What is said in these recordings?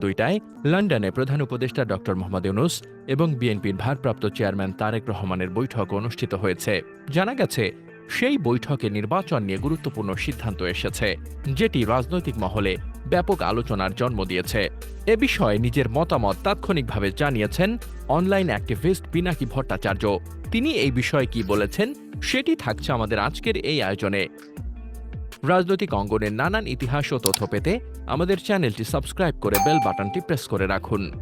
দুইটায়, লন্ডনে প্রধান উপদেষ্টা ড মোহাম্মদ ইউনুস এবং বিএনপির ভারপ্রাপ্ত চেয়ারম্যান তারেক রহমানের বৈঠক অনুষ্ঠিত হয়েছে। জানা গেছে, সেই বৈঠকে নির্বাচন নিয়ে গুরুত্বপূর্ণ সিদ্ধান্ত এসেছে, যেটি রাজনৈতিক মহলে ব্যাপক আলোচনার জন্ম দিয়েছে। এ বিষয়ে নিজের মতামত তাৎক্ষণিকভাবে জানিয়েছেন অনলাইন অ্যাক্টিভিস্ট পিনাকি ভট্টাচার্য। তিনি এই বিষয়ে কি বলেছেন, সেটি থাকছে আমাদের আজকের এই আয়োজনে। রাজনৈতিক অঙ্গনের নানান ইতিহাস ও তথ্য পেতে আমাদের চ্যানেলটি সাবস্ক্রাইব করে বেল বাটনটি প্রেস করে রাখুন।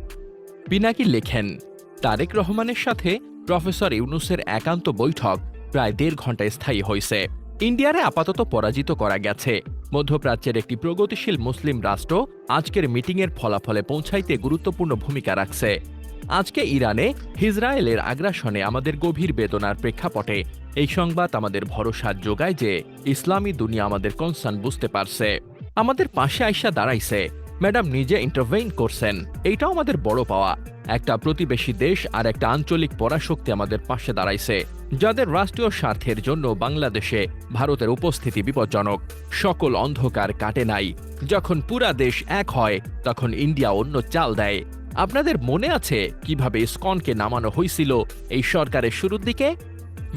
পিনাকি লেখেন, তারেক রহমানের সাথে প্রফেসর ইউনুসের একান্ত বৈঠক প্রায় দেড় ঘন্টায় স্থায়ী হয়েছে। ইন্ডিয়ারে আপাতত পরাজিত করা গেছে। মধ্যপ্রাচ্যের একটি প্রগতিশীল মুসলিম রাষ্ট্র আজকের মিটিংয়ের ফলাফলে পৌঁছাইতে গুরুত্বপূর্ণ ভূমিকা রাখছে। আজকে ইরানে ইসরায়েলের আগ্রাসনে আমাদের গভীর বেদনার প্রেক্ষাপটে এই সংবাদ আমাদের ভরসা যোগায় যে ইসলামী দুনিয়া আমাদের কনসার্ন বুঝতে পারছে। আমাদের পাশে আইসা দাঁড়াইছে। ম্যাডাম নিজে ইন্টারভেইন করছেন। এইটাও আমাদের বড় পাওয়া। একটা প্রতিবেশী দেশ আর একটা আঞ্চলিক পরাশক্তি আমাদের পাশে দাঁড়াইছে, যাদের রাষ্ট্রীয় স্বার্থের জন্য বাংলাদেশে ভারতের উপস্থিতি বিপজ্জনক। সকল অন্ধকার কাটে নাই। যখন পুরা দেশ এক হয়, তখন ইন্ডিয়া অন্য চাল দেয়। আপনাদের মনে আছে কীভাবে ইসকনকে নামানো হয়েছিল এই সরকারের শুরুর দিকে?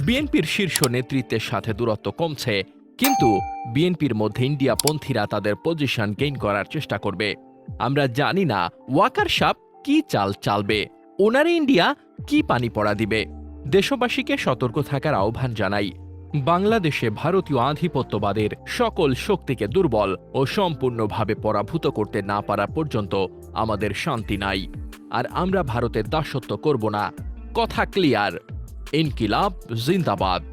বিএনপির শীর্ষ নেতৃত্বের সাথে দূরত্ব কমছে, কিন্তু বিএনপির মধ্যে ইন্ডিয়া পন্থীরা তাদের পজিশন গেইন করার চেষ্টা করবে। আমরা জানি না ওয়াকার সাপ কি চাল চালবে ওনারে ইন্ডিয়া কি পানি পড়া দিবে। দেশবাসীকে সতর্ক থাকার আহ্বান জানাই বাংলাদেশে ভারতীয় আধিপত্যবাদের সকল শক্তিকে দুর্বল ও সম্পূর্ণভাবে পরাভূত করতে না পারা পর্যন্ত আমাদের শান্তি নাই। আর আমরা ভারতের দাসত্ব করব না। কথা ক্লিয়ার। ইনকিলাব, জিন্দাবাদ।